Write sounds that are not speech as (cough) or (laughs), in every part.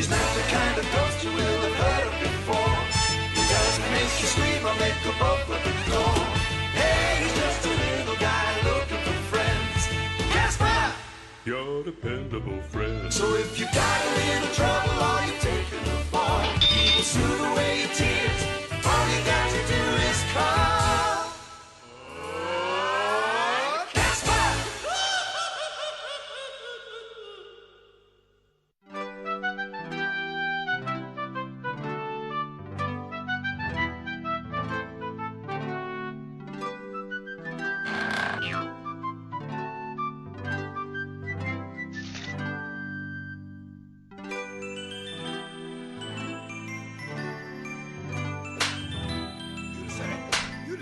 He's not the kind of ghost you will have heard of before. He doesn't make you scream or make a bump at the door. Hey, he's just a little guy looking for friends. Casper! Your dependable friend. So if you've got a little trouble or you're taking a fall, he will soothe away your tears.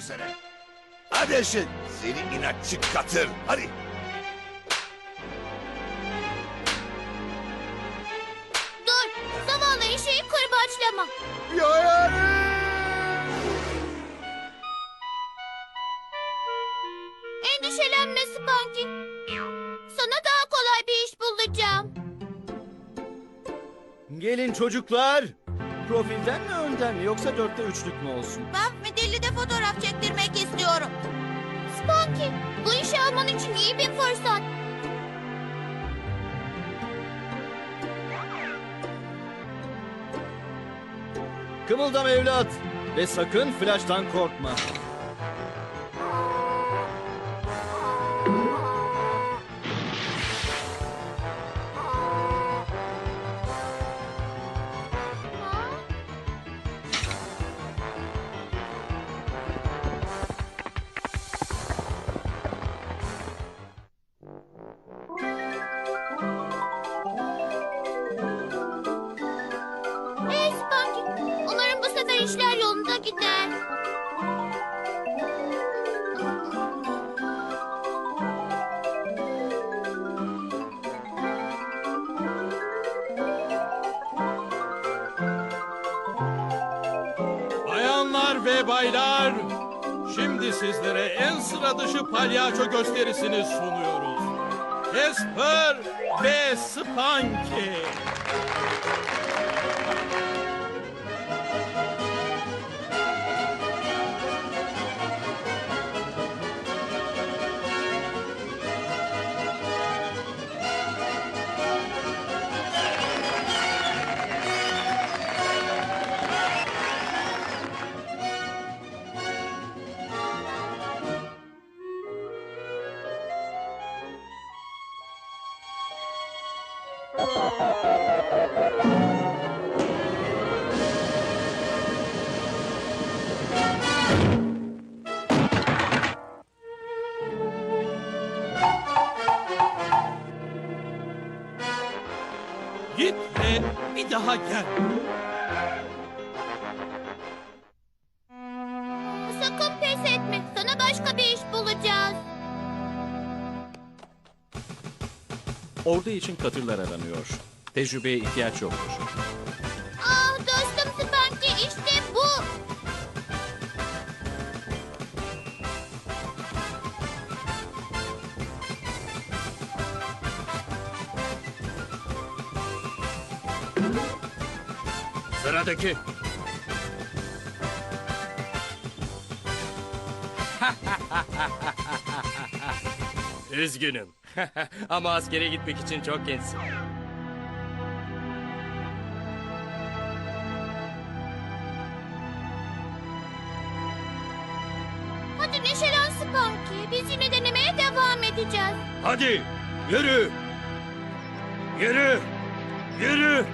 Yürüsene. Hadi Eşin, seni inatçı katır. Hadi. Dur, zavallı eşeği kırbaçlama. Endişelenme Spanky. Sana daha kolay bir iş bulacağım. Gelin çocuklar. Profilden mi önden mi yoksa dörtte üçlük mü olsun? Ben fotoğraf çektirmek istiyorum. Spanky, bu işi alman için iyi bir fırsat. Kımıldam evlat. Ve sakın flash'tan korkma. İşler yolunda gider. Bayanlar ve baylar, şimdi sizlere en sıra dışı palyaço gösterisini sunuyoruz. Casper ve Spanky. Git ve bir daha gel. Sakın pes etme, sana başka bir iş bulacağız. Ordu için katırlar aranıyor. Tecrübeye ihtiyaç yoktur. Ah dostum Spanky, işte bu. Sıradaki. (laughs) Üzgünüm. (laughs) Ama askere gitmek için çok gençsin. Hadi neşelen Spanky, biz yine denemeye devam edeceğiz. Hadi yürü. Yürü. Yürü.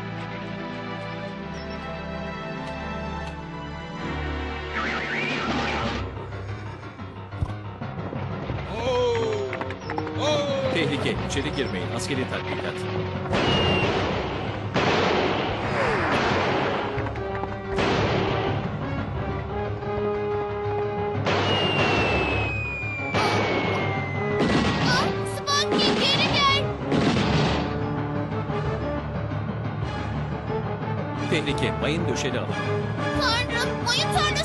Tehlike, içeri girmeyin. Askeri tatbikat. Tehlike, mayın döşeli alan. Tanrım, mayın tarlası